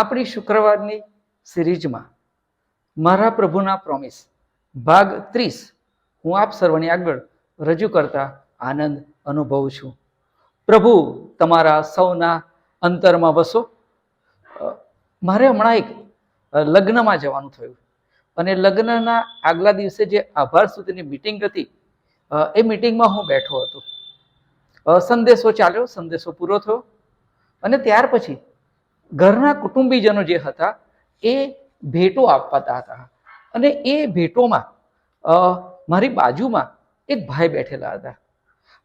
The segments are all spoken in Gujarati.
આપણી શુક્રવારની સિરીઝમાં મારા પ્રભુના પ્રોમિસ ભાગ ત્રીસ, હું આપ સર્વની આગળ રજૂ કરતા આનંદ અનુભવું છું. પ્રભુ, તમારા સૌના અંતરમાં વસો. મારે હમણાં એક લગ્નમાં જવાનું થયું. અને લગ્નના આગલા દિવસે જે આભાર સુધીની મિટિંગ હતી એ મિટિંગમાં હું બેઠો હતો. સંદેશો ચાલ્યો, સંદેશો પૂરો થયો. અને ત્યાર પછી ઘરના કુટુંબીજનો જે હતા, એ ભેટો આપવાતા હતા. અને એ ભેટોમાં મારી બાજુમાં એક ભાઈ બેઠેલા હતા.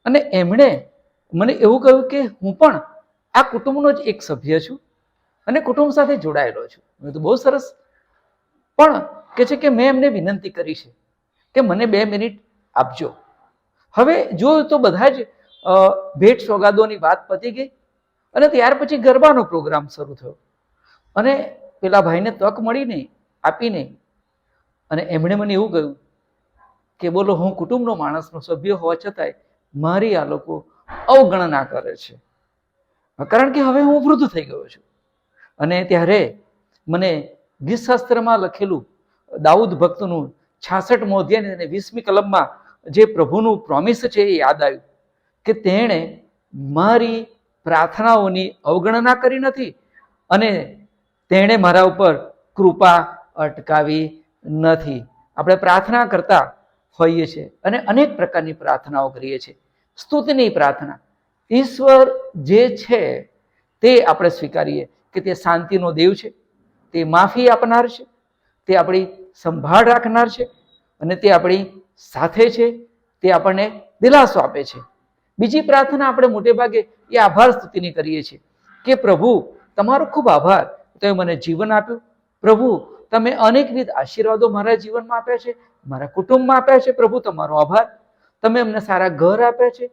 અને એમણે મને એવું કહ્યું કે હું પણ આ કુટુંબનો જ એક સભ્ય છું અને કુટુંબ સાથે જોડાયેલો છું. મેં તો બહુ સરસ. પણ કે છે કે મેં એમને વિનંતી કરી છે કે મને બે મિનિટ આપજો. હવે જોયું તો બધા જ ભેટ સોગાદોની વાત પતી ગઈ અને ત્યાર પછી ગરબાનો પ્રોગ્રામ શરૂ થયો. અને પેલા ભાઈને તક મળી નહીં, આપી નહીં. અને એમણે મને એવું કહ્યું કે બોલો, હું કુટુંબનો માણસનો સભ્ય હોવા છતાંય મારી આ લોકો અવગણના કરે છે. કારણ કે હવે હું વૃદ્ધ થઈ ગયો છું. અને ત્યારે મને ગીતશાસ્ત્રમાં લખેલું દાઉદ ભક્તનું છાસઠ મોધ્યાની અને વીસમી કલમમાં જે પ્રભુનું પ્રોમિસ છે એ યાદ આવ્યું કે તેણે મારી પ્રાર્થનાઓની અવગણના કરી નથી અને તેણે મારા ઉપર કૃપા અટકાવી નથી. આપણે પ્રાર્થના કરતા હોઈએ છીએ અને અનેક પ્રકારની પ્રાર્થનાઓ કરીએ છીએ. સ્તુતિની પ્રાર્થના. ઈશ્વર જે છે તે આપણે સ્વીકારીએ કે તે શાંતિનો દેવ છે, તે માફી આપનાર છે, તે આપણી સંભાળ રાખનાર છે અને તે આપણી સાથે છે, તે આપણને દિલાસો આપે છે. બીજી પ્રાર્થના આપણે મોટે ભાગે એ આભાર સ્તુતિની કરીએ છીએ કે પ્રભુ, તમારો ખૂબ આભાર. તમે મને જીવન આપ્યું. પ્રભુ, તમે અનેકવિધ આશીર્વાદો મારા જીવનમાં આપ્યા છે, મારા કુટુંબમાં આપ્યા છે. પ્રભુ, તમારો આભાર. તમે અમને સારા ઘર આપ્યા છે.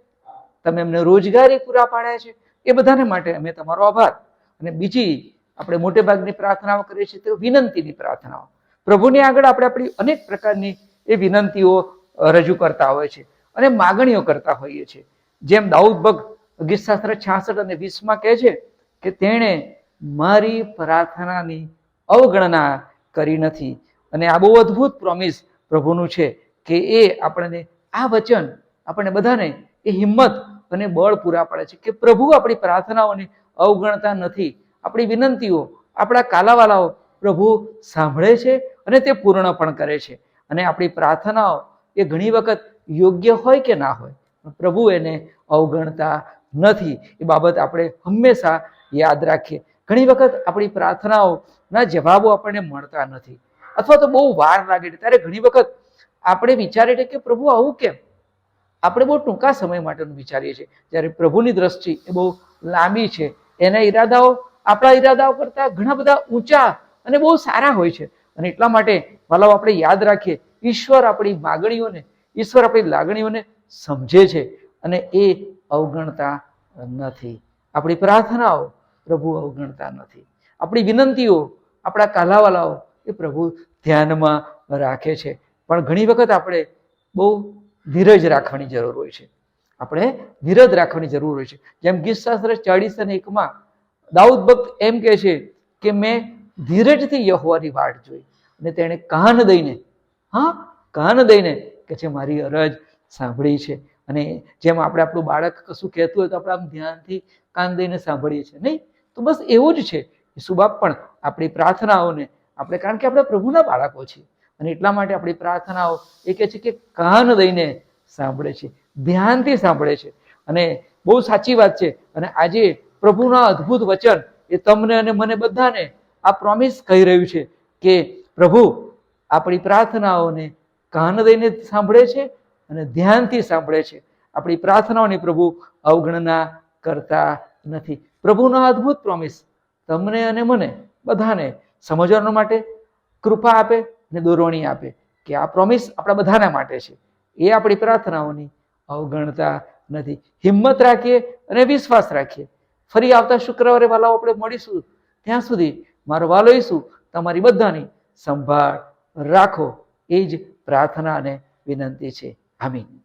તમે અમને રોજગારી પૂરા પાડ્યા છે. એ બધાને માટે અમે તમારો આભાર. અને બીજી, આપણે મોટે ભાગની પ્રાર્થનાઓ કરીએ છીએ તો વિનંતીની પ્રાર્થનાઓ. પ્રભુની આગળ આપણે આપણી અનેક પ્રકારની એ વિનંતીઓ રજૂ કરતા હોય છે અને માગણીઓ કરતા હોઈએ છીએ. જેમ દાઉદ ભક્ત ગીતશાસ્ત્ર છાસઠ અને વીસમાં કહે છે કે તેણે મારી પ્રાર્થનાની અવગણના કરી નથી. અને આ બહુ અદ્ભુત પ્રોમિસ પ્રભુનું છે કે એ આપણને આ વચન, આપણને બધાને એ હિંમત અને બળ પૂરા પાડે છે કે પ્રભુ આપણી પ્રાર્થનાઓની અવગણતા નથી. આપણી વિનંતીઓ, આપણા કાલાવાલાઓ પ્રભુ સાંભળે છે અને તે પૂર્ણ પણ કરે છે. અને આપણી પ્રાર્થનાઓ એ ઘણી વખત યોગ્ય હોય કે ના હોય. પ્રભુ એને અવગણતા નથી. એ બાબત આપણે હંમેશા યાદ રાખીએ. ઘણી વખત આપણી પ્રાર્થનાઓના જવાબો આપણને મળતા નથી. અથવા તો બહુ વાર લાગે છે. ત્યારે ઘણી વખત આપણે વિચારીએ કે પ્રભુ, આવું કેમ? આપણે બહુ ટૂંકા સમય માટેનું વિચારીએ છીએ. જ્યારે પ્રભુની દ્રષ્ટિ એ બહુ લાંબી છે. એના ઈરાદાઓ, આપણા ઈરાદાઓ કરતાં ઘણા બધા ઊંચા અને બહુ સારા હોય છે. અને એટલા માટે વાલાઓ આપણે યાદ રાખીએ. ઈશ્વર આપણી માગણીઓને, ઈશ્વર આપણી લાગણીઓને સમજે છે. અને એ અવગણતા નથી. આપણી પ્રાર્થનાઓ પ્રભુ અવગણતા નથી. આપણી વિનંતીઓ, આપણા કાલાવાલાઓ એ પ્રભુ ધ્યાનમાં રાખે છે. પણ ઘણી વખત આપણે બહુ ધીરજ રાખવાની જરૂર હોય છે. આપણે ધીરજ રાખવાની જરૂર હોય છે. જેમ ગીતશાસ્ત્ર ચાળીસ અને એકમાં દાઉદ ભક્ત એમ કહે છે કે મેં ધીરજથી યહોવાની વાટ જોઈ અને તેણે કાન દઈને, હા, કાન દઈને કે છે, મારી અરજ સાંભળી છે. અને જેમ આપણે આપણું બાળક કશું કહેતું હોય તો આપણે આમ ધ્યાનથી કાન દઈને સાંભળીએ છીએ, નહીં? તો બસ એવું જ છે સુબાપ પણ આપણી પ્રાર્થનાઓને, આપણે કારણ કે આપણે પ્રભુના બાળકો છીએ અને એટલા માટે આપણી પ્રાર્થનાઓ એ કહે છે કે કાન દઈને સાંભળે છે, ધ્યાનથી સાંભળે છે. અને બહુ સાચી વાત છે અને આજે પ્રભુના અદ્ભુત વચન એ તમને અને મને બધાને આ પ્રોમિસ કહી રહ્યું છે કે પ્રભુ આપણી પ્રાર્થનાઓને કાન દઈને સાંભળે છે અને ધ્યાનથી સાંભળે છે. આપણી પ્રાર્થનાઓની પ્રભુ અવગણના કરતા નથી. પ્રભુનો અદ્ભુત પ્રોમિસ તમને અને મને બધાને સમજવાનો માટે કૃપા આપે અને દોરવણી આપે કે આ પ્રોમિસ આપણા બધાના માટે છે. એ આપણી પ્રાર્થનાઓની અવગણતા નથી. હિંમત રાખીએ અને વિશ્વાસ રાખીએ. ફરી આવતા શુક્રવારે વાલાઓ આપણે મળીશું. ત્યાં સુધી મારો વાલો ઈસુ, તમારી બધાની સંભાળ રાખો. એ જ પ્રાર્થના અને વિનંતી છે. Amén.